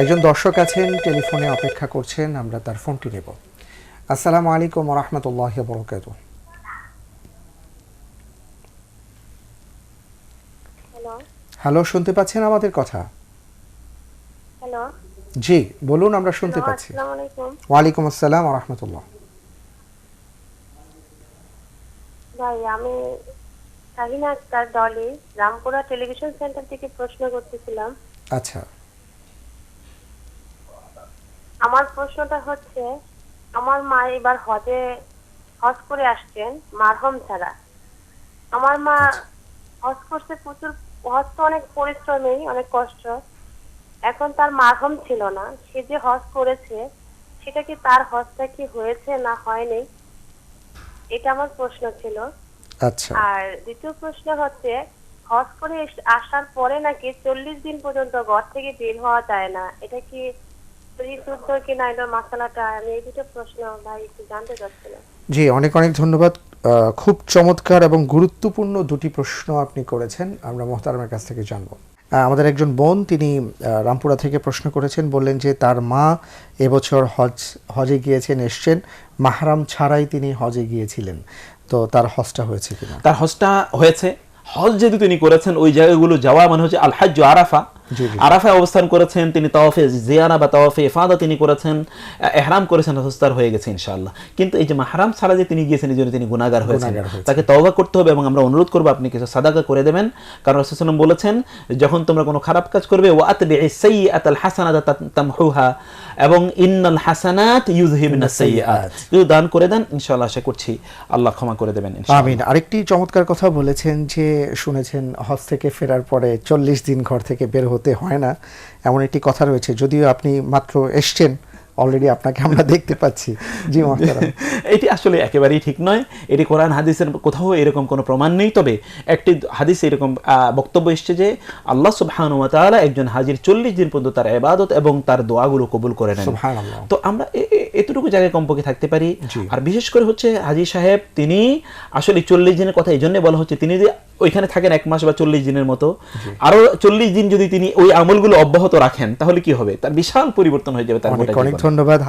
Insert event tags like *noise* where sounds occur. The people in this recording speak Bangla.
একজন দর্শক আছেন টেলিফোনে অপেক্ষা করছেন আমরা তার ফোনটি নেব। আসসালামু আলাইকুম রহমতুল্লাহ বরকাত হ্যালো হ্যালো শুনতে পাচ্ছেন আমাদের কথা? হ্যালো জি বলুন আমরা শুনতে পাচ্ছি। আসসালামু আলাইকুম। ওয়ালাইকুম আসসালাম রহমতুল্লাহ। ভাই আমি শাহিনা আক্তার ডলি রামপুরা টেলিভিশন সেন্টার থেকে প্রশ্ন করতেছিলাম। আচ্ছা। আমার প্রশ্নটা হচ্ছে আমার মা এবার হজে হজ করে আসছেন মারহম ছাড়া। আমার মা হজ করছে প্রচুর হজ তো অনেক পরিশ্রমী অনেক কষ্ট। এখন তার মারহম ছিল না। সে যে হজ করেছে সেটা কি তার হজটা কি হয়েছে না হয়নি? এটা আমার প্রশ্ন ছিল। আচ্ছা। আর দ্বিতীয় প্রশ্ন হচ্ছে হজ করে আসার পরে নাকি চল্লিশ দিন পর্যন্ত ঘর থেকে বের হওয়া যায় না? এটা কি শুদ্ধ কিনা এটা মশলাটা আমি এই দুটো প্রশ্ন ভাই একটু জানতে চাচ্ছিলাম। জি অনেক অনেক ধন্যবাদ। খুব চমৎকার এবং গুরুত্বপূর্ণ দুটি প্রশ্ন আপনি করেছেন আমরা মোহতারামের কাছ থেকে জানব। আমাদের একজন বোন তিনি রামপুরা থেকে প্রশ্ন করেছেন বললেন যে তার মা এবছর হজ হজে গিয়েছেন এসছেন মাহারাম ছাড়াই তিনি হজে গিয়েছিলেন। তো তার হজটা হয়েছে কিনা? তার হজটা হয়েছে। হজ যেহেতু তিনি করেছেন ওই জায়গাগুলো যাওয়া মানে হচ্ছে আল হাজ্জ আরাফা। আরাফায় অবস্থান করেছেন তিনি তাওয়াফে জিয়ারা বা তাওয়াফে ইফাদা তিনি করেছেন এহরাম করেছেন হজ হয়ে গেছে ইনশাআল্লাহ। কিন্তু এই যে মাহরাম ছাড়া যে তিনি গিয়েছেন এই জন্য তিনি গুনাহগার হয়েছেন। তাকে তওবা করতে হবে এবং আমরা অনুরোধ করব আপনি কিছু সাদাকা করে দেবেন। কারণ রাসূলুল্লাহ বলেছেন যখন তোমরা কোনো খারাপ কাজ করবে ওয়া আতবি'i সাইয়্যাতাল হাসানাতা তামহুহা এবং ইন্নাল হাসানাত ইউযহিবনাস সাইয়্যাত। যদি দান করে দেন ইনশাআল্লাহ আশা করছি আল্লাহ ক্ষমা করে দেবেন আমিন। আরেকটি চমৎকার কথা বলেছেন যে শুনেছেন হজ থেকে ফেরার পরে চল্লিশ দিন ঘর থেকে বের হতে হয় না। এমন একটি কথা রয়েছে যদিও আপনি মাত্র এসছেন অলরেডি আপনাকে আমরা দেখতে পাচ্ছি। জি *laughs* এটি আসলে একেবারেই ঠিক নয়। এটি কোরআন হাদিসের কোথাও এরকম কোনো প্রমাণ নেই তবে একটি হাদিস এরকম আহ, বক্তব্য এসছে যে আল্লাহ সুবহান ওয়া তাআলা একজন হাজির চল্লিশ দিন পর্যন্ত তার এবাদত এবং তার দোয়াগুলো কবুল করে নেন। তো আমরা এতটুকু জায়গায় কমপক্ষে থাকতে পারি। আর বিশেষ করে হচ্ছে হাজি সাহেব তিনি আসলে চল্লিশ দিনের কথা এই জন্য বলা হচ্ছে তিনি যদি ওইখানে থাকেন এক মাস বা চল্লিশ দিনের মতো আরও চল্লিশ দিন যদি তিনি ওই আমলগুলো অব্যাহত রাখেন তাহলে কি হবে? তার বিশাল পরিবর্তন হয়ে যাবে তার অনেক অনেক ধন্যবাদ।